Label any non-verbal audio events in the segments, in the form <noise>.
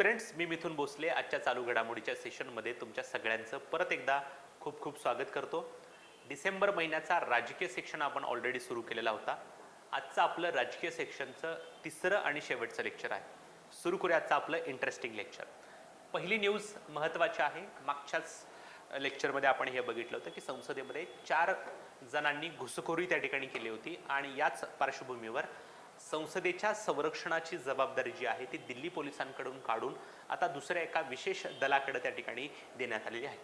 Friends मी मिथून भोसले. आजच्या चालू घडामोडीच्या सेशनमध्ये तुमच्या सगळ्यांचं परत एकदा खूप खूप स्वागत करतो. डिसेंबर महिन्याचा राजकीय सेक्शन आपण ऑलरेडी सुरू केलेला होता. आजचं आपलं राजकीय सेक्शनचं तिसरं आणि शेवटचं लेक्चर आहे. सुरू करूया आजचं आपलं इंटरेस्टिंग लेक्चर पहिली न्यूज महत्त्वाची आहे. मागच्याच लेक्चरमध्ये आपण हे बघितलं होतं की संसदेमध्ये चार जणांनी घुसखोरी त्या ठिकाणी केली होती आणि याच पार्श्वभूमीवर संसदेच्या संरक्षणाची जबाबदारी जी आहे ती दिल्ली पोलिसांकडून काढून आता दुसऱ्या एका विशेष दलाकडे त्या ठिकाणी देण्यात आलेली आहे.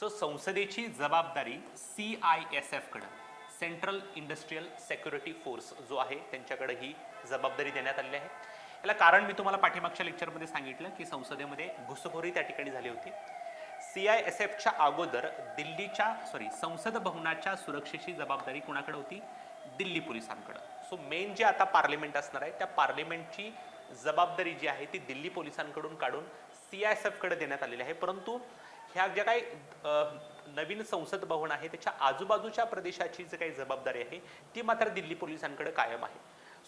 सो संसदेची जबाबदारी सी आय एस एफकडं सेंट्रल इंडस्ट्रीयल सेक्युरिटी फोर्स जो आहे त्यांच्याकडे ही जबाबदारी देण्यात आलेली आहे. याला कारण मी तुम्हाला पाठीमागच्या लेक्चरमध्ये सांगितलं की संसदेमध्ये घुसखोरी त्या ठिकाणी झाली होती. सी आय एस एफच्या अगोदर दिल्लीच्या सॉरी संसद भवनाच्या सुरक्षेची जबाबदारी कुणाकडे होती? दिल्ली पोलिसांकडे. सो मेन जे आता पार्लिमेंट असणार आहे त्या पार्लिमेंटची जबाबदारी जी आहे ती दिल्ली पोलिसांकडून काढून सी आय एस एफकडे देण्यात आलेली आहे. परंतु ह्या ज्या काही नवीन संसद भवन आहे त्याच्या आजूबाजूच्या प्रदेशाची जी काही जबाबदारी आहे ती मात्र दिल्ली पोलिसांकडे कायम आहे.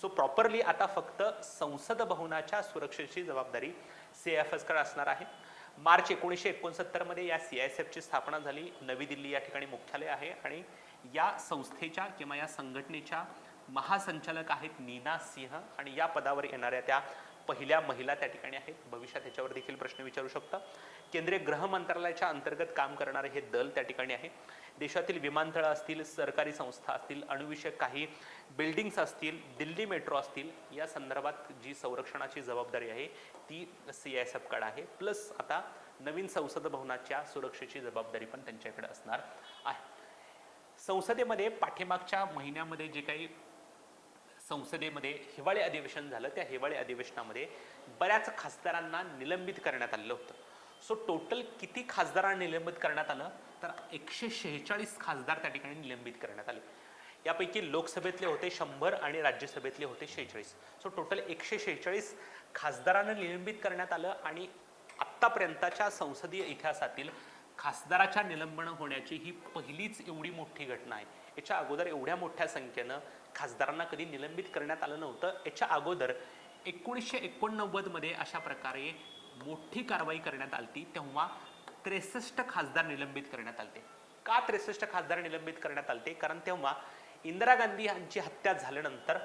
सो प्रॉपरली आता फक्त संसद भवनाच्या सुरक्षेची जबाबदारी सी एफ एसकडे असणार आहे. मार्च एकोणीसशे एकोणसत्तरमध्ये या सी एस एफची स्थापना झाली. नवी दिल्ली या ठिकाणी मुख्यालय आहे आणि या संस्थेच्या किंवा या संघटनेच्या महासंचालक आहेत नीना सिंह आणि या पदावर येणाऱ्या त्या पहिल्या महिला त्या ठिकाणी आहेत. भविष्यात याच्यावर देखील प्रश्न विचारू शकता. केंद्रीय गृह मंत्रालयाच्या अंतर्गत काम करणारे हे दल त्या ठिकाणी आहे. देशातील विमानतळं असतील सरकारी संस्था असतील अणुविषयक काही बिल्डिंग्स असतील दिल्ली मेट्रो असतील या संदर्भात जी संरक्षणाची जबाबदारी आहे ती सी एस एफकडे आहे. प्लस आता नवीन संसद भवनाच्या सुरक्षेची जबाबदारी पण त्यांच्याकडे असणार आहे. संसदेमध्ये पाठीमागच्या महिन्यामध्ये जे काही संसदेमध्ये हिवाळी अधिवेशन झालं त्या हिवाळी अधिवेशनामध्ये बऱ्याच खासदारांना निलंबित करण्यात आलेलं होतं. सो टोटल किती खासदारांना निलंबित करण्यात आलं? तर एकशे शेहेचाळीस खासदार त्या ठिकाणी निलंबित करण्यात आले. यापैकी लोकसभेतले होते शंभर आणि राज्यसभेतले होते शेहेचाळीस. सो टोटल एकशे शेहेचाळीस खासदारांना निलंबित करण्यात आलं आणि आत्तापर्यंतच्या संसदीय इतिहासातील खासदाराच्या निलंबन होण्याची ही पहिलीच एवढी मोठी घटना आहे. याच्या अगोदर एवढ्या मोठ्या संख्येनं खासदारांना कधी निलंबित करण्यात आलं नव्हतं. याच्या अगोदर एकोणीसशे एकोणनव्वदमध्ये अशा प्रकारे मोठी कारवाई करण्यात आली तेव्हा त्रेसष्ट खासदार निलंबित करण्यात आले का त्रेसष्ट खासदार निलंबित करण्यात आले कारण तेव्हा इंदिरा गांधी यांची हत्या झाल्यानंतर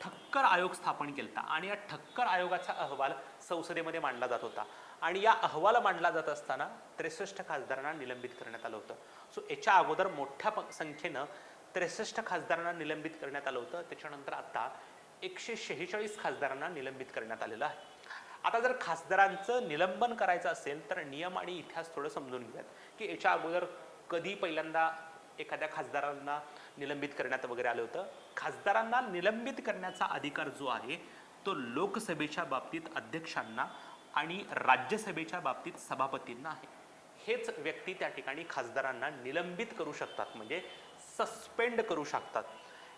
ठक्कर आयोग स्थापन केलता आणि या ठक्कर आयोगाचा अहवाल संसदेमध्ये मांडला जात होता. आणि या अहवाल मांडला जात असताना त्रेसष्ट खासदारांना निलंबित करण्यात आलं होतं. सो याच्या अगोदर मोठ्या संख्येनं त्रेसष्ट खासदारांना निलंबित करण्यात आलं होतं. त्याच्यानंतर आता एकशे शेहेचाळीस खासदारांना निलंबित करण्यात आलेलं आहे. आता जर खासदारांचं निलंबन करायचं असेल तर नियम आणि इतिहास थोडं समजून घेऊयात. की याच्या अगोदर कधी पहिल्यांदा एखाद्या खासदारांना निलंबित करण्यात वगैरे आलं होतं? खासदारांना निलंबित करण्याचा अधिकार जो आहे तो लोकसभेच्या बाबतीत अध्यक्षांना आणि राज्यसभेच्या बाबतीत सभापतींना आहे. हेच व्यक्ती त्या ठिकाणी खासदारांना निलंबित करू शकतात. म्हणजे सस्पेंड करू शकतात.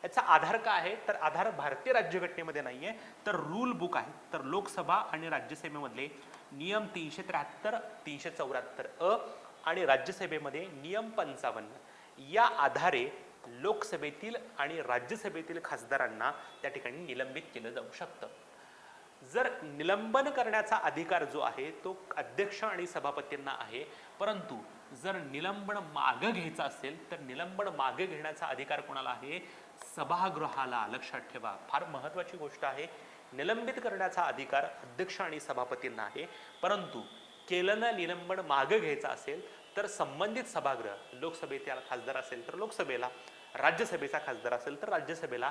याचा आधार काय आहे? तर आधार भारतीय राज्यघटनेमध्ये नाही आहे तर रूल बुक आहे. तर लोकसभा आणि राज्यसभेमधले नियम तीनशे त्र्याहत्तर तीनशे चौऱ्याहत्तर अ आणि राज्यसभेमध्ये नियम पंचावन्न. या आधारे लोकसभेतील आणि राज्यसभेतील खासदारांना त्या ठिकाणी निलंबित केलं जाऊ शकतं. जर निलंबन करण्याचा अधिकार जो आहे तो अध्यक्ष आणि सभापतींना आहे परंतु जर निलंबन मागं घ्यायचं असेल तर निलंबन मागे घेण्याचा अधिकार कोणाला आहे? सभागृहाला. लक्षात ठेवा. फार महत्वाची गोष्ट आहे. निलंबित करण्याचा अधिकार अध्यक्ष आणि सभापतींना आहे. परंतु केलं निलंबन मागं घ्यायचं असेल तर संबंधित सभागृह लोकसभेचा खासदार असेल तर लोकसभेला राज्यसभेचा खासदार असेल तर राज्यसभेला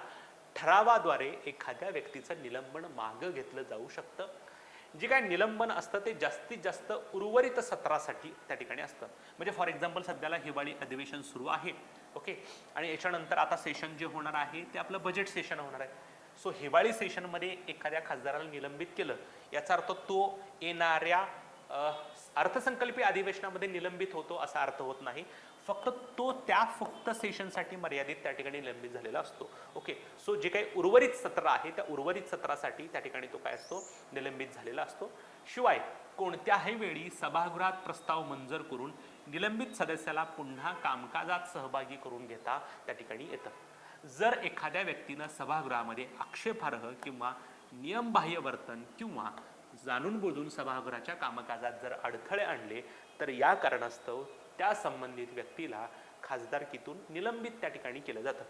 ठरावाद्वारे एखाद्या व्यक्तीचं निलंबन मागं घेतलं जाऊ शकतं. जे काय निलंबन असतं ते जास्तीत जास्त उर्वरित सत्रासाठी त्या ठिकाणी असतं. म्हणजे फॉर एक्झाम्पल सध्याला हिवाळी अधिवेशन सुरू आहे ओके आणि याच्यानंतर आता सेशन जे होणार आहे ते आपलं बजेट सेशन होणार आहे. सो हिवाळी सेशनमध्ये एखाद्या खासदाराला निलंबित केलं याचा अर्थ तो येणाऱ्या अर्थसंकल्पीय अधिवेशनामध्ये निलंबित होतो असा अर्थ होत नाही. फक्त तो त्या फक्त सेशनसाठी मर्यादित त्या ठिकाणी निलंबित झालेला असतो. ओके सो जे काही उर्वरित सत्र आहे त्या उर्वरित सत्रासाठी त्या ठिकाणी तो काय असतो? निलंबित झालेला असतो. शिवाय कोणत्याही वेळी सभागृहात प्रस्ताव मंजूर करून निलंबित सदस्याला पुन्हा कामकाजात सहभागी करून घेता त्या ठिकाणी येतं. जर एखाद्या व्यक्तीनं सभागृहामध्ये आक्षेपार्ह किंवा नियमबाह्य वर्तन किंवा जाणून बुजून सभागृहाच्या कामकाजात जर अडथळे आणले तर या कारणास्तव त्या संबंधित व्यक्तीला खासदारकीतून निलंबित त्या ठिकाणी केलं जातं.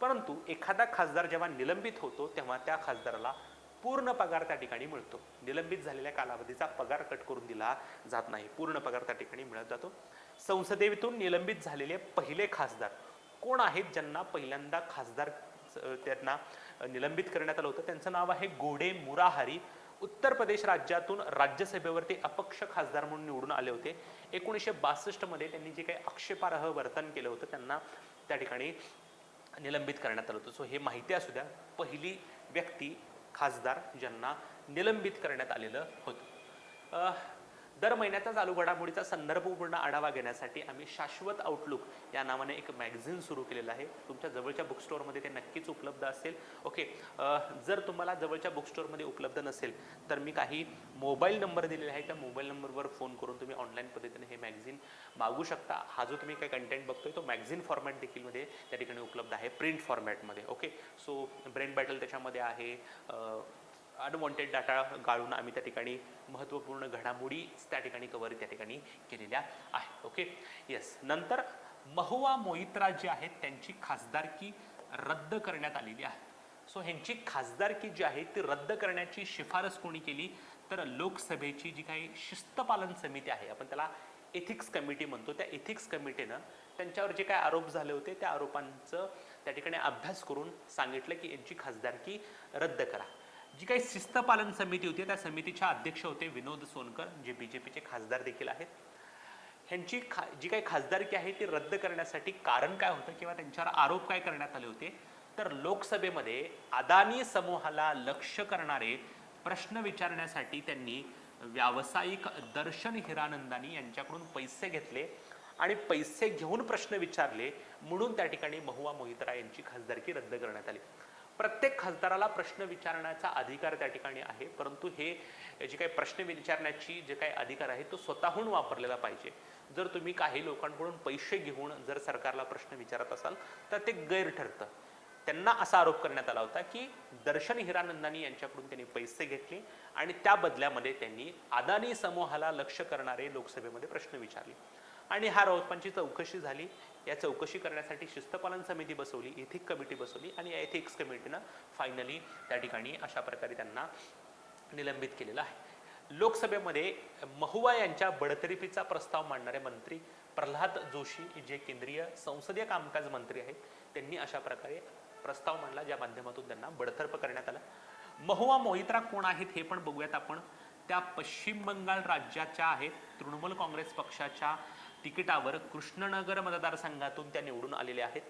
परंतु एखादा खासदार जेव्हा निलंबित होतो तेव्हा त्या खासदाराला पूर्ण पगार त्या ठिकाणी मिळतो. निलंबित झालेल्या कालावधीचा पगार कट करून दिला जात नाही. पूर्ण पगार त्या ठिकाणी मिळत जातो. संसदेतून निलंबित झालेले पहिले खासदार कोण आहेत ज्यांना पहिल्यांदा खासदार त्यांना निलंबित करण्यात आलं होतं? त्यांचं नाव आहे गोडे मुराहारी. उत्तर प्रदेश राज्यातून राज्यसभेवरती अपक्ष खासदार म्हणून निवडून आले होते. एकोणीसशे बासष्टमध्ये त्यांनी जे काही आक्षेपार्ह वर्तन केलं होतं त्यांना त्या ठिकाणी निलंबित करण्यात आलं होतं. सो हे माहिती असू द्या पहिली व्यक्ती खासदार ज्यांना निलंबित करण्यात आलेलं होतं. दर महिन्याचा चालू घडामोडीचा संदर्भपूर्ण आढावा घेण्यासाठी आम्ही शाश्वत आउटलुक या नावाने एक मॅगझिन सुरू केलेलं आहे. तुमच्या जवळच्या बुकस्टोअरमध्ये ते नक्कीच उपलब्ध असेल. ओके जर तुम्हाला जवळच्या बुकस्टोअरमध्ये उपलब्ध नसेल तर मी काही मोबाईल नंबर दिलेले आहे त्या मोबाईल नंबरवर फोन करून तुम्ही ऑनलाईन पद्धतीने हे मॅगझिन मागू शकता. हा जो तुम्ही काही कंटेंट बघतोय तो मॅगझिन फॉर्मॅट देखील मध्ये त्या ठिकाणी उपलब्ध आहे प्रिंट फॉर्मॅटमध्ये ओके सो ब्रेन बॅटल त्याच्यामध्ये आहे. अनवॉन्टेड डाटा गाळून आम्ही त्या ठिकाणी महत्त्वपूर्ण घडामोडी त्या ठिकाणी कव्हर त्या ठिकाणी केलेल्या आहे ओके येस नंतर महुआ मोहित्रा जी आहेत त्यांची खासदारकी रद्द करण्यात आलेली आहे. सो ह्यांची खासदारकी जी आहे ती रद्द करण्याची शिफारस कोणी केली? तर लोकसभेची जी काही शिस्तपालन समिती आहे आपण त्याला एथिक्स कमिटी म्हणतो. त्या एथिक्स कमिटीनं त्यांच्यावर जे काय आरोप झाले होते त्या आरोपांचं त्या ठिकाणी अभ्यास करून सांगितलं की यांची खासदारकी रद्द करा. जी काही शिस्त पालन समिती होती त्या समितीच्या अध्यक्ष होते विनोद सोनकर जे बी जे पीचे खासदार देखील आहेत. ह्यांची खा जी काही खासदारकी आहे ती रद्द करण्यासाठी कारण काय होतं किंवा त्यांच्यावर आरोप काय करण्यात आले होते तर लोकसभेमध्ये अदानी समूहाला लक्ष करणारे प्रश्न विचारण्यासाठी त्यांनी व्यावसायिक दर्शन हिरानंदानी यांच्याकडून पैसे घेतले आणि पैसे घेऊन प्रश्न विचारले म्हणून त्या ठिकाणी महुआ मोहितरा यांची खासदारकी रद्द करण्यात आली. प्रत्येक खासदाराला प्रश्न विचारण्याचा अधिकार त्या ठिकाणी आहे. परंतु हे जे काही प्रश्न विचारण्याची जे काही अधिकार आहे तो स्वतःहून वापरलेला पाहिजे. जर तुम्ही काही लोकांकडून पैसे घेऊन जर सरकारला प्रश्न विचारत असाल तर ते गैर ठरतं. त्यांना असा आरोप करण्यात आला होता की दर्शन हिरानंदानी यांच्याकडून त्यांनी पैसे घेतले आणि त्या बदल्यामध्ये त्यांनी अदानी समूहाला लक्ष करणारे लोकसभेमध्ये प्रश्न विचारले. आणि ह्या आरोपांची चौकशी झाली. या चौकशी करण्यासाठी शिस्तपालन समिती बसवली एथिक कमिटी बसवली आणि या एथिक्स कमिटीनं फायनली त्या ठिकाणी अशा प्रकारे त्यांना निलंबित केलेलं आहे. लोकसभेमध्ये महुवा यांच्या बडतरिफीचा प्रस्ताव मांडणारे मंत्री प्रल्हाद जोशी जे केंद्रीय संसदीय कामकाज मंत्री आहेत त्यांनी अशा प्रकारे प्रस्ताव मांडला ज्या माध्यमातून त्यांना बडतर्फ करण्यात आला. महुआ मोहित्रा कोण आहेत हे पण बघूयात आपण. त्या पश्चिम बंगाल राज्याच्या आहेत तृणमूल काँग्रेस पक्षाच्या तिकिटावर कृष्णनगर मतदारसंघातून त्या निवडून आलेल्या आहेत.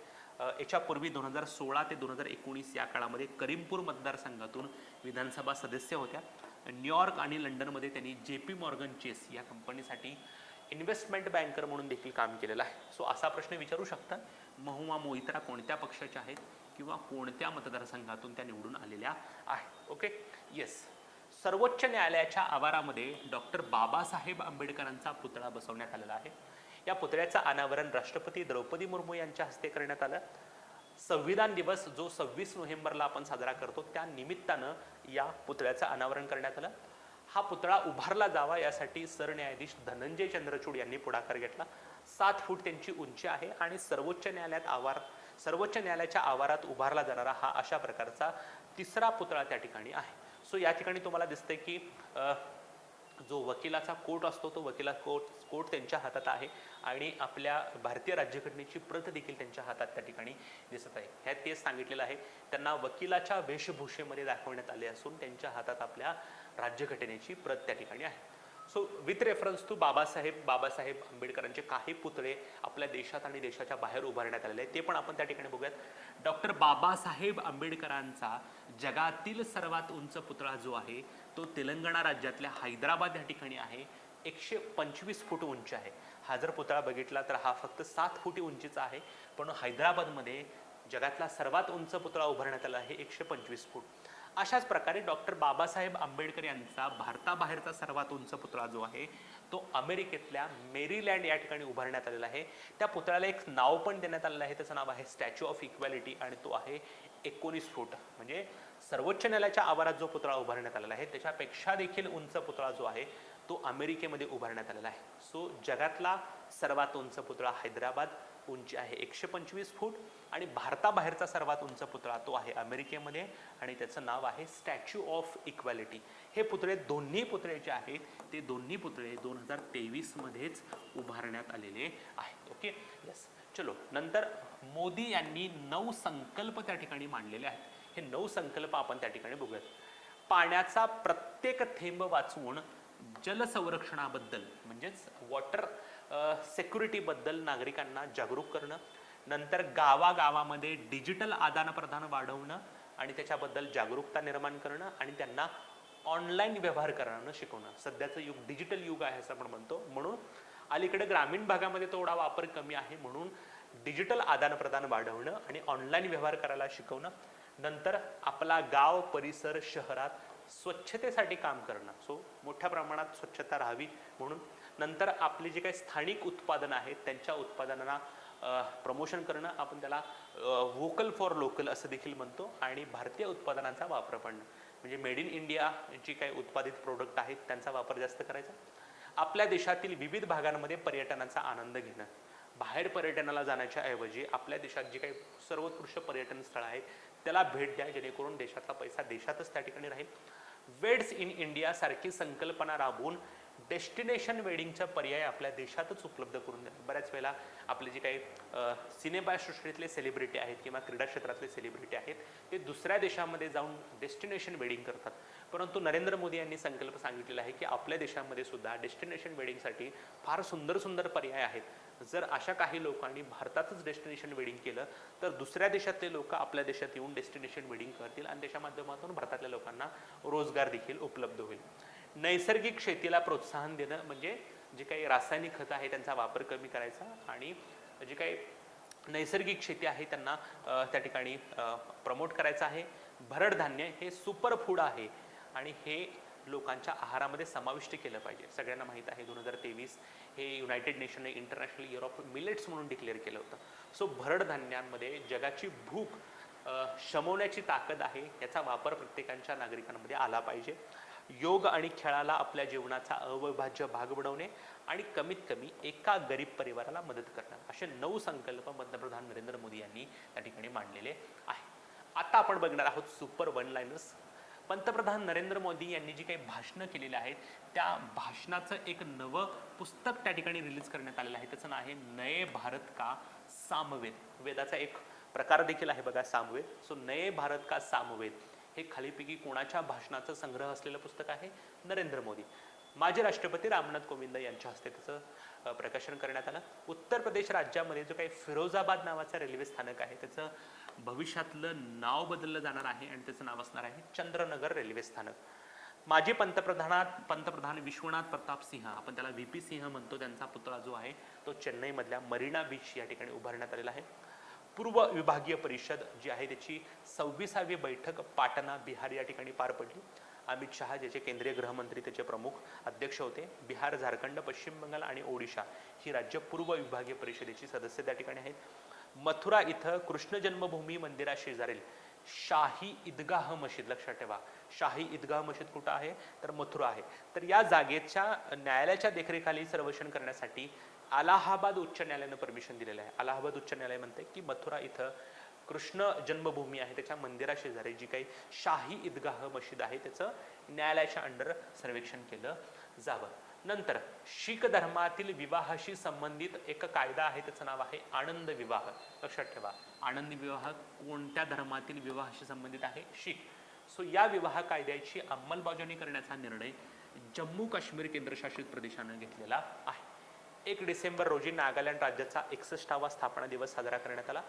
याच्यापूर्वी दोन हजार सोळा ते दोन हजार एकोणीस या काळामध्ये करीमपूर मतदारसंघातून विधानसभा सदस्य होत्या. न्यूयॉर्क आणि लंडनमध्ये त्यांनी जे पी मॉर्गन चेस या कंपनीसाठी इन्व्हेस्टमेंट बँकर म्हणून देखील काम केलेलं आहे. सो असा प्रश्न विचारू शकता महुमा मोहित्रा कोणत्या पक्षाच्या आहेत किंवा कोणत्या मतदारसंघातून त्या निवडून आलेल्या आहेत? ओके? येस सर्वोच्च न्यायालयाच्या आवारामध्ये डॉक्टर बाबासाहेब आंबेडकरांचा पुतळा बसवण्यात आलेला आहे. या पुतळ्याचं अनावरण राष्ट्रपती द्रौपदी मुर्मू यांच्या हस्ते करण्यात आलं. संविधान दिवस जो सव्वीस नोव्हेंबरला आपण साजरा करतो त्या निमित्तानं या पुतळ्याचं अनावरण करण्यात आलं. हा पुतळा उभारला जावा यासाठी सरन्यायाधीश धनंजय चंद्रचूड यांनी पुढाकार घेतला. सात फूट त्यांची उंची आहे आणि सर्वोच्च न्यायालयात आवार सर्वोच्च न्यायालयाच्या आवारात उभारला जाणारा हा अशा प्रकारचा तिसरा पुतळा त्या ठिकाणी आहे. सो या ठिकाणी तुम्हाला दिसतंय की जो वकिलाचा कोट असतो तो वकिला कोट कोट त्यांच्या हातात आहे आणि आपल्या भारतीय राज्यघटनेची प्रत देखील त्यांच्या हातात त्या ठिकाणी दिसत आहे. ह्यात तेच सांगितलेलं आहे. त्यांना वकिलाच्या वेशभूषेमध्ये दाखवण्यात आले असून त्यांच्या हातात आपल्या राज्यघटनेची प्रत त्या ठिकाणी आहे. So with reference to Babasaheb Babasaheb आंबेडकरांचे काही पुतळे आपल्या देशात आणि देशाच्या बाहेर उभारण्यात आलेले आहेत. ते पण आपण त्या ठिकाणी बघूयात. डॉक्टर बाबासाहेब आंबेडकरांचा जगातील सर्वात उंच पुतळा जो आहे तो तेलंगणा राज्यातल्या हैदराबाद या ठिकाणी आहे. एकशे पंचवीस फूट उंची आहे. हा जर पुतळा बघितला तर हा फक्त सात फुटी उंचीचा आहे. पण हैदराबादमध्ये जगातला सर्वात उंच पुतळा उभारण्यात आला आहे एकशे पंचवीस फूट. अशाच प्रकारे डॉक्टर बाबासाहेब आंबेडकर यांचा भारताबाहेरचा सर्वात उंच पुतळा जो आहे तो अमेरिकेतल्या मेरीलँड या ठिकाणी उभारण्यात आलेला आहे. त्या पुतळ्याला एक नाव पण देण्यात आलेलं आहे. त्याचं नाव आहे स्टॅच्यू ऑफ इक्वॅलिटी आणि तो आहे एकोणीस फूट. म्हणजे सर्वोच्च न्यायालयाच्या आवारात जो पुतळा उभारण्यात आलेला आहे त्याच्यापेक्षा देखील उंच पुतळा जो आहे तो अमेरिकेमध्ये उभारण्यात आलेला आहे. सो जगातला सर्वात उंच पुतळा हैदराबाद उंची आहे एकशे पंचवीस फूट आणि भारताबाहेरचा सर्वात उंच पुतळा तो आहे अमेरिकेमध्ये आणि त्याचं नाव आहे स्टॅच्यू ऑफ इक्वॅलिटी. हे पुतळे दोन्ही पुतळे जे आहेत ते दोन्ही पुतळे दोन हजार तेवीसमध्येच उभारण्यात आलेले आहेत. ओके? यस चलो नंतर मोदी यांनी नऊ संकल्प त्या ठिकाणी मांडलेले आहेत. हे नऊ संकल्प आपण त्या ठिकाणी बघूयात. पाण्याचा प्रत्येक थेंब वाचवून जल संरक्षणाबद्दल म्हणजेच वॉटर सेक्युरिटीबद्दल नागरिकांना जागरूक करणं नंतर गावागावामध्ये डिजिटल आदानप्रदान वाढवणं आणि त्याच्याबद्दल जागरूकता निर्माण करणं आणि त्यांना ऑनलाईन व्यवहार करणं शिकवणं. सध्याचं युग डिजिटल युग आहे असं आपण म्हणतो. म्हणून अलीकडे ग्रामीण भागामध्ये थोडा वापर कमी आहे. म्हणून डिजिटल आदानप्रदान वाढवणं आणि ऑनलाईन व्यवहार करायला शिकवणं नंतर आपला गाव परिसर शहरात स्वच्छतेसाठी काम करणं. सो मोठ्या प्रमाणात स्वच्छता राहावी म्हणून. नंतर आपली जे काही स्थानिक उत्पादनं आहेत त्यांच्या उत्पादनांना प्रमोशन करणं. आपण त्याला व्होकल फॉर लोकल असं देखील म्हणतो आणि भारतीय उत्पादनांचा वापर पडणं म्हणजे मेड इन इंडिया जी काही उत्पादित प्रोडक्ट आहेत त्यांचा वापर जास्त करायचा. आपल्या देशातील विविध भागांमध्ये पर्यटनाचा आनंद घेणं. बाहेर पर्यटनाला जाण्याच्या ऐवजी आपल्या देशात जी काही सर्वोत्कृष्ट पर्यटन स्थळ आहे त्याला भेट द्या जेणेकरून देशातला पैसा देशातच त्या ठिकाणी राहील. वेड्स इन इंडिया सारखी संकल्पना राबवून डेस्टिनेशन वेडिंगचा पर्याय आपल्या देशातच उपलब्ध करून द्या. बऱ्याच वेळेला आपले जे काही सिनेमासृष्टीतले सेलिब्रिटी आहेत किंवा क्रीडा क्षेत्रातले सेलिब्रिटी आहेत ते दुसऱ्या देशामध्ये जाऊन डेस्टिनेशन वेडिंग करतात. परंतु नरेंद्र मोदी यांनी संकल्प सांगितलेला आहे की आपल्या देशामध्ये सुद्धा डेस्टिनेशन वेडिंगसाठी फार सुंदर सुंदर पर्याय आहेत. जर अशा काही लोकांनी भारतातच डेस्टिनेशन वेडिंग केलं तर दुसऱ्या देशातले लोक आपल्या देशात येऊन डेस्टिनेशन वेडिंग करतील आणि त्याच्या माध्यमातून भारतातल्या लोकांना रोजगार देखील उपलब्ध होईल. नैसर्गिक शेतीला प्रोत्साहन देणं म्हणजे जे काही रासायनिक खतं आहे त्यांचा वापर कमी करायचा आणि जे काही नैसर्गिक शेती आहे त्यांना त्या ठिकाणी प्रमोट करायचं आहे. भरड धान्य हे सुपर फूड आहे. आणि हे लोकांच्या आहारामध्ये समाविष्ट केलं पाहिजे. सगळ्यांना माहीत आहे दोन हजार तेवीस हे युनायटेड नेशनने इंटरनॅशनल इयर ऑफ मिलेट्स म्हणून डिक्लेअर केलं होतं. सो भरड धान्यांमध्ये जगाची भूक शमवण्याची ताकद आहे याचा वापर प्रत्येकांच्या नागरिकांमध्ये आला पाहिजे. योग आणि खेळाला आपल्या जीवनाचा अविभाज्य भाग बनवणे आणि कमीत कमी एका गरीब परिवाराला मदत करणं. असे नऊ संकल्प पंतप्रधान नरेंद्र मोदी यांनी त्या ठिकाणी मांडलेले आहे आता आपण बघणार आहोत सुपर वन लाईनर्स पंतप्रधान नरेंद्र मोदी यांनी जी काही भाषणं केलेली आहेत त्या भाषणाचं एक नवं पुस्तक त्या ठिकाणी रिलीज करण्यात आलेलं आहे. त्याचं नाव आहे नये भारत का सामवेद. वेदाचा एक प्रकार देखील आहे बघा सामवेद. सो नये भारत का सामवेद हे खालीपैकी कोणाच्या भाषणाचं संग्रह असलेलं पुस्तक आहे? नरेंद्र मोदी. माजी राष्ट्रपती रामनाथ कोविंद यांच्या हस्ते त्याचं प्रकाशन करण्यात आलं. उत्तर प्रदेश राज्यामध्ये जो काही फिरोजाबाद नावाचं रेल्वे स्थानक आहे त्याचं भविष्यातलं नाव बदललं जाणार आहे आणि त्याचं नाव असणार आहे चंद्रनगर रेल्वे स्थानक. माजी पंतप्रधानात पंतप्रधान विश्वनाथ प्रताप सिंह आपण त्याला व्ही पी सिंह म्हणतो त्यांचा पुतळा जो आहे तो चेन्नईमधल्या मरीना बीच या ठिकाणी उभारण्यात आलेला आहे. पूर्व विभागीय परिषद जी आहे त्याची सव्वीसावी बैठक पाटणा बिहार या ठिकाणी पार पडली. अमित शहा ज्याचे केंद्रीय गृहमंत्री त्याचे प्रमुख अध्यक्ष होते. बिहार झारखंड पश्चिम बंगाल आणि ओडिशा ही राज्य पूर्व विभागीय परिषदेची सदस्य त्या ठिकाणी आहेत. मथुरा इथं कृष्ण जन्मभूमी मंदिरा शेजारील शाही ईदगाह मशीद लक्षात ठेवा. शाही ईदगाह मशीद कुठं आहे? तर मथुरा आहे. तर या जागेच्या न्यायालयाच्या देखरेखाली सर्वेक्षण करण्यासाठी अलाहाबाद उच्च न्यायालयानं परमिशन दिलेलं आहे. अलाहाबाद उच्च न्यायालय म्हणते की मथुरा इथं कृष्ण जन्मभूमी आहे. त्याच्या मंदिरा शेजारी जी काही शाही ईदगाह मशीद आहे त्याचं न्यायालयाच्या अंडर सर्वेक्षण केलं जावं. नंतर शीख धर्मातील विवाहाशी संबंधित एक कायदा आहे त्याचं नाव आहे आनंद विवाह. लक्षात ठेवा. आनंद विवाह कोणत्या धर्मातील विवाहाशी संबंधित आहे? शीख. सो या विवाह कायद्याची अंमलबजावणी करण्याचा निर्णय जम्मू काश्मीर केंद्रशासित प्रदेशानं घेतलेला आहे. एक डिसेंबर रोजी नागालँड राज्याचा एकसष्टावा स्थापना दिवस साजरा करण्यात आला.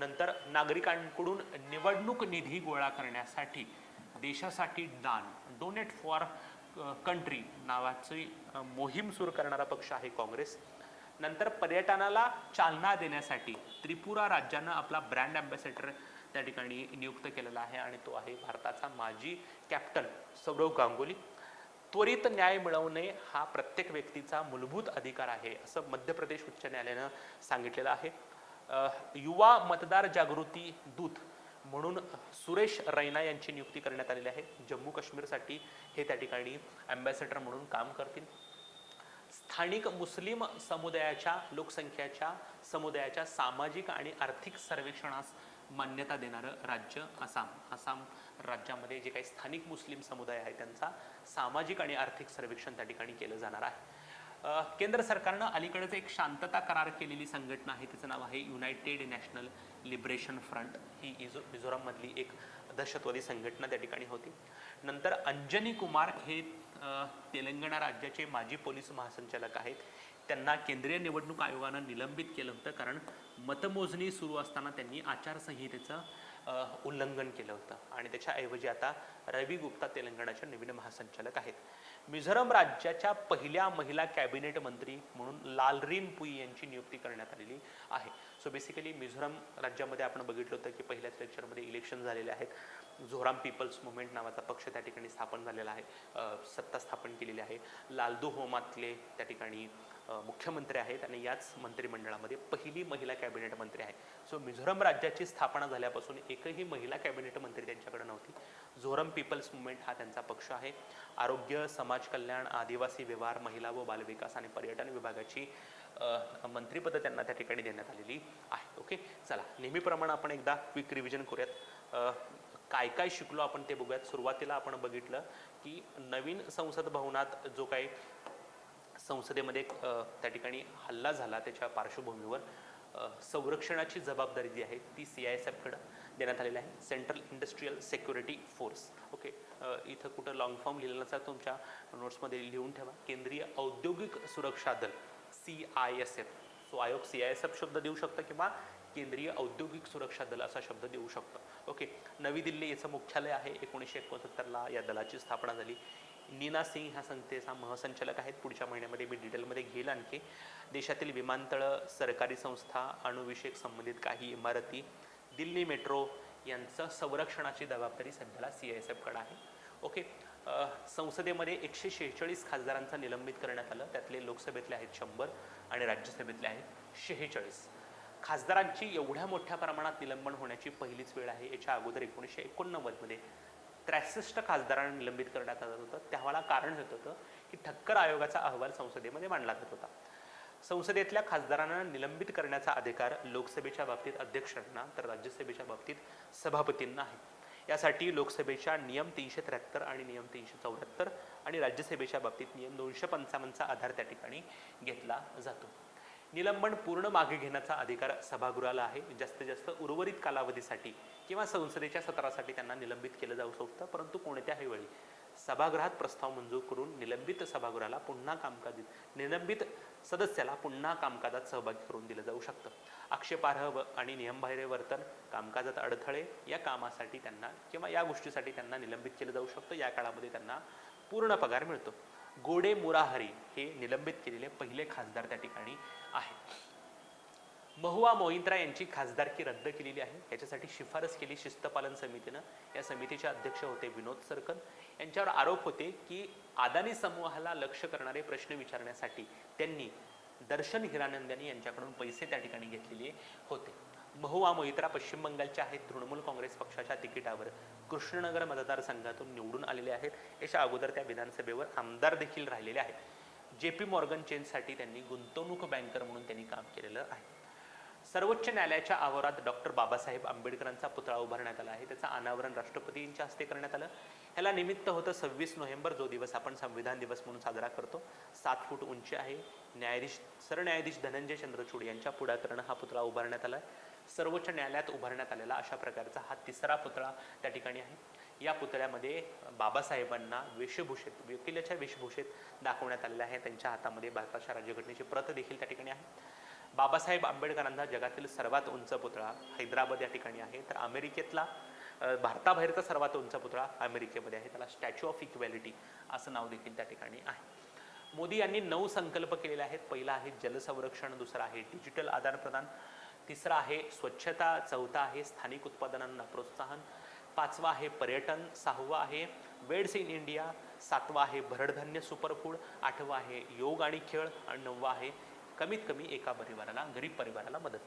नंतर नागरिकांकडून निवडणूक निधी गोळा करण्यासाठी देशासाठी दान डोनेट फॉर कंट्री नावाची मोहीम सुरू करणारा पक्ष आहे काँग्रेस. नंतर पर्यटनाला चालना देण्यासाठी त्रिपुरा राज्यानं आपला ब्रँड अँबॅसेडर त्या ठिकाणी नियुक्त केलेला आहे आणि तो आहे भारताचा माजी कॅप्टन सौरव गांगुली. त्वरित न्याय मिळवणे हा प्रत्येक व्यक्तीचा मूलभूत अधिकार आहे असं मध्य प्रदेश उच्च न्यायालयानं सांगितलेलं आहे. युवा मतदार जागृती दूत म्हणून सुरेश रैना यांची नियुक्ती करण्यात आलेली आहे. जम्मू काश्मीरसाठी हे त्या ठिकाणी ॲम्बॅसेडर म्हणून काम करतील. स्थानिक मुस्लिम समुदायाच्या लोकसंख्येच्या समुदायाच्या सामाजिक आणि आर्थिक सर्वेक्षणास मान्यता देणारं राज्य आसाम. आसाम राज्यामध्ये जे काही स्थानिक मुस्लिम समुदाय आहे त्यांचा सामाजिक आणि आर्थिक सर्वेक्षण त्या ठिकाणी केलं जाणार आहे. केंद्र सरकारनं अलीकडेच एक शांतता करार केलेली संघटना आहे तिचं नाव आहे युनायटेड नॅशनल लिबरेशन फ्रंट ही इजो मिझोराममधली एक दहशतवादी संघटना त्या ठिकाणी होती. नंतर अंजनी कुमार हे तेलंगणा राज्याचे माजी पोलीस महासंचालक आहेत. त्यांना केंद्रीय निवडणूक आयोगानं निलंबित केलं होतं कारण मतमोजणी सुरू असताना त्यांनी आचारसंहितेचं उल्लंघन केलं होतं. आणि त्याच्याऐवजी आता रवी गुप्ता तेलंगणाच्या नवीन महासंचालक आहेत. मिझोरम राज्याच्या पहिल्या महिला कॅबिनेट मंत्री म्हणून लालरीन पुई यांची नियुक्ती करण्यात आलेली आहे. सो बेसिकली मिझोरम राज्यामध्ये आपण बघितलं होतं की पहिल्याच लेक्चरमध्ये इलेक्शन झालेले आहेत. झोराम पीपल्स मुवमेंट नावाचा पक्ष त्या ठिकाणी स्थापन झालेला आहे. सत्ता स्थापन केलेली आहे. लालदू होमातले त्या ठिकाणी मुख्यमंत्री आहेत आणि याच मंत्रिमंडळामध्ये पहिली महिला कॅबिनेट मंत्री आहे. सो मिझोरम राज्याची स्थापना झाल्यापासून एकही महिला कॅबिनेट मंत्री त्यांच्याकडे नव्हती. झोरम पीपल्स मुवमेंट हा त्यांचा पक्ष आहे. आरोग्य समाज कल्याण आदिवासी व्यवहार महिला व बालविकास आणि पर्यटन विभागाची अ, मंत्रिपदं त्यांना त्या ठिकाणी देण्यात आलेली आहे. ओके चला नेहमीप्रमाणे आपण एकदा क्विक रिव्हिजन करूयात. काय काय शिकलो आपण ते बघूयात. सुरुवातीला आपण बघितलं की नवीन संसद भवनात जो काही संसदेमध्ये एक, त्या ठिकाणी हल्ला झाला त्याच्या पार्श्वभूमीवर. संरक्षणाची जबाबदारी जी आहे ती सी आय एस एफकडं देण्यात आलेली आहे. Central industrial security force okay इथं कुठं लॉंग फॉर्म लिहिलेला नसा तुमच्या नोट्समध्ये लिहून ठेवा. केंद्रीय औद्योगिक सुरक्षा दल C I S F. So आयोग सी आय एस एफ शब्द देऊ शकतं किंवा केंद्रीय औद्योगिक सुरक्षा दल असा शब्द देऊ शकतं. ओके नवी दिल्ली याचं मुख्यालय आहे. एकोणीसशे एकोणसत्तरला या दलाची स्थापना झाली. नीना सिंग ह्या संस्थेचा महसंचालक आहेत. पुढच्या महिन्यामध्ये मी डिटेलमध्ये घेईल आणखी. देशातील विमानतळं सरकारी संस्था अणुविषयक संबंधित काही इमारती दिल्ली मेट्रो यांचं संरक्षणाची जबाबदारी सध्याला सी आय एस एफकडे आहे. ओके संसदेमध्ये एकशे शेहेचाळीस खासदारांचं निलंबित करण्यात आलं. त्यातले लोकसभेतले आहेत शंभर आणि राज्यसभेतले आहेत शेहेचाळीस. खासदारांची एवढ्या मोठ्या प्रमाणात निलंबन होण्याची पहिलीच वेळ आहे. याच्या अगोदर एकोणीसशे एकोणनव्वदमध्ये त्रेसष्ट खासदारांना निलंबित करण्यात आलं होतं. त्यावेळेला कारण होत होतं की ठक्कर आयोगाचा अहवाल संसदेमध्ये मांडला जात होता. संसदेतल्या खासदारांना निलंबित करण्याचा अधिकार लोकसभेच्या बाबतीत अध्यक्षांना तर राज्यसभेच्या बाबतीत सभापतींना आहे. यासाठी लोकसभेच्या नियम तीनशे त्र्याहत्तर आणि नियम तीनशे चौऱ्याहत्तर आणि राज्यसभेच्या बाबतीत नियम दोनशे पंचावन्नचा आधार त्या ठिकाणी घेतला जातो. निलंबन पूर्ण मागे घेण्याचा अधिकार सभागृहाला आहे. जास्तीत जास्त उर्वरित कालावधीसाठी किंवा संसदेच्या सत्रासाठी त्यांना निलंबित केलं जाऊ शकतं परंतु कोणत्याही वेळी. सभागृहात प्रस्ताव मंजूर करून निलंबित सभागृहाला पुन्हा कामकाजात निलंबित सदस्याला पुन्हा कामकाजात सहभागी करून दिलं जाऊ शकतं. आक्षेपार्ह व आणि नियमबाह्य वर्तन कामकाजात अडथळे या कामासाठी त्यांना किंवा या गोष्टीसाठी त्यांना निलंबित केलं जाऊ शकतं. या काळामध्ये त्यांना पूर्ण पगार मिळतो. गोडे मुराहरी हे निलंबित केलेले पहिले खासदार त्या ठिकाणी आहेत. महुआ मोहिंद्रा यांची खासदारकी रद्द केलेली आहे. याच्यासाठी शिफारस केली शिस्तपालन समितीनं. या समितीचे अध्यक्ष होते विनोद सरकन. यांच्यावर आरोप होते की अदानी समूहाला लक्ष करणारे प्रश्न विचारण्यासाठी त्यांनी दर्शन हिरानंदानी यांच्याकडून पैसे त्या ठिकाणी घेतलेले होते. महुआ मोहित्रा पश्चिम बंगालच्या आहेत. तृणमूल काँग्रेस पक्षाच्या तिकिटावर कृष्णनगर मतदारसंघातून निवडून आलेले आहेत. याच्या अगोदर त्या विधानसभेवर आमदार देखील राहिलेले आहेत. जे पी मॉर्गन चेनसाठी त्यांनी गुंतवणूक बँकर म्हणून त्यांनी काम केलेलं आहे. सर्वोच्च न्यायालयाच्या आवारात डॉक्टर बाबासाहेब आंबेडकरांचा पुतळा उभारण्यात आला आहे. त्याचं अनावरण राष्ट्रपतींच्या हस्ते करण्यात आलं. ह्याला निमित्त होतं सव्वीस नोव्हेंबर जो दिवस आपण संविधान दिवस म्हणून साजरा करतो सात फूट उंची आहे. न्यायाधीश सरन्यायाधीश धनंजय चंद्रचूड यांच्या पुढाकरणं हा पुतळा उभारण्यात आला आहे सर्वोच्च न्यायालयात उभारण्यात आलेला अशा प्रकारचा हा तिसरा पुतळा त्या ठिकाणी आहे. या पुतळ्यामध्ये बाबासाहेबांना वेशभूषेत वकिलाच्या वेशभूषेत दाखवण्यात आलेलं आहे. त्यांच्या हातामध्ये भारताच्या राज्यघटनेची प्रत देखील त्या ठिकाणी आहे. बाबासाहेब आंबेडकरांचा जगातील सर्वात उंच पुतळा हैदराबाद या ठिकाणी आहे. तर अमेरिकेतला भारताबाहेरचा सर्वात उंच पुतळा अमेरिकेमध्ये आहे. त्याला स्टॅच्यू ऑफ इक्वॅलिटी असं नाव देखील त्या ठिकाणी आहे. मोदी यांनी नऊ संकल्प केलेले आहेत. पहिला आहे जलसंरक्षण दुसरा आहे डिजिटल आदानप्रदान तिसरा आहे स्वच्छता चौथा आहे स्थानिक उत्पादनांना प्रोत्साहन पाचवा आहे पर्यटन सहावा आहे वेड्स इन इंडिया सातवा आहे भरडधान्य सुपरफूड आठवा आहे योग आणि खेळ आणि नववा आहे कमीत कमी एका परिवाराला गरीब परिवाराला मदत.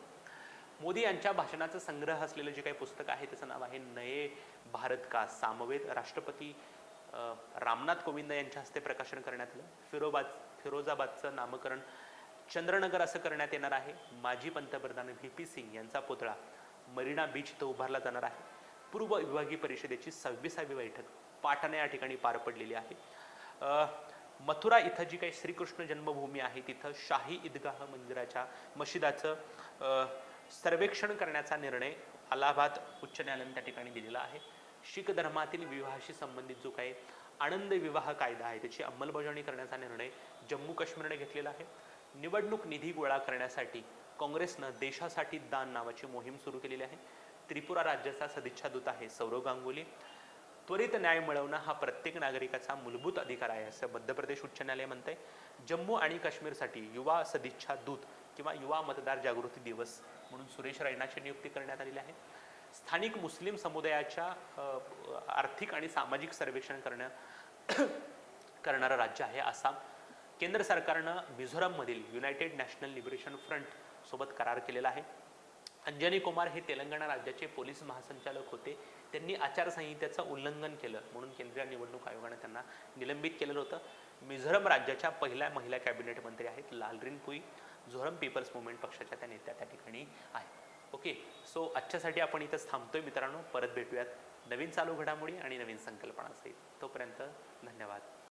मोदी यांच्या भाषणाचा संग्रह असलेलं जे काही पुस्तक आहे त्याचं नाव आहे नये भारत का सामवेद राष्ट्रपती रामनाथ कोविंद यांच्या हस्ते प्रकाशन करण्यात आलं. फिरोबाद फिरोजाबादचं नामकरण चंद्रनगर असं करण्यात येणार आहे. माजी पंतप्रधान व्ही पी सिंग यांचा पुतळा मरीना बीच इथं उभारला जाणार आहे. पूर्व विभागीय परिषदेची सव्वीसावी बैठक पाटणा या ठिकाणी पार पडलेली आहे. मथुरा इथं जी काही श्रीकृष्ण जन्मभूमी आहे तिथं शाही ईदगाह मंदिराच्या मशिदाचं सर्वेक्षण करण्याचा निर्णय अलाहाबाद उच्च न्यायालयाने त्या ठिकाणी दिलेला आहे. शीख धर्मातील विवाहाशी संबंधित जो काही आनंद विवाह कायदा आहे त्याची अंमलबजावणी करण्याचा निर्णय जम्मू काश्मीरने घेतलेला आहे. निवडणूक निधी गोळा करण्यासाठी काँग्रेसनं देशासाठी दान नावाची मोहीम सुरू केलेली आहे. त्रिपुरा राज्याचा सदिच्छा दूत आहे सौरव गांगुली. त्वरित न्याय मिळवणं हा प्रत्येक नागरिकाचा मूलभूत अधिकार आहे असं मध्य प्रदेश उच्च न्यायालय म्हणतंय. जम्मू आणि काश्मीरसाठी युवा सदिच्छा दूत किंवा युवा मतदार जागृती दिवस म्हणून सुरेश रैनाची नियुक्ती करण्यात आलेली आहे. स्थानिक मुस्लिम समुदायाच्या आर्थिक आणि सामाजिक सर्वेक्षण करण्या <coughs> करणारं राज्य आहे आसाम. केंद्र सरकारनं मिझोराममधील युनायटेड नॅशनल लिबरेशन फ्रंट सोबत करार केलेला आहे. अंजनी कुमार हे तेलंगणा राज्याचे पोलीस महासंचालक होते. त्यांनी आचारसंहितेचं उल्लंघन केलं म्हणून केंद्रीय निवडणूक आयोगानं त्यांना निलंबित केलेलं होतं. मिझोरम राज्याच्या पहिल्या महिला कॅबिनेट मंत्री आहेत लालरीन पुई. झोरम पीपल्स मुवमेंट पक्षाच्या त्या नेत्या त्या ठिकाणी आहेत. ओके सो आजच्यासाठी आपण इथंच थांबतोय मित्रांनो. परत भेटूयात नवीन चालू घडामोडी आणि नवीन संकल्पनासहित. तोपर्यंत धन्यवाद.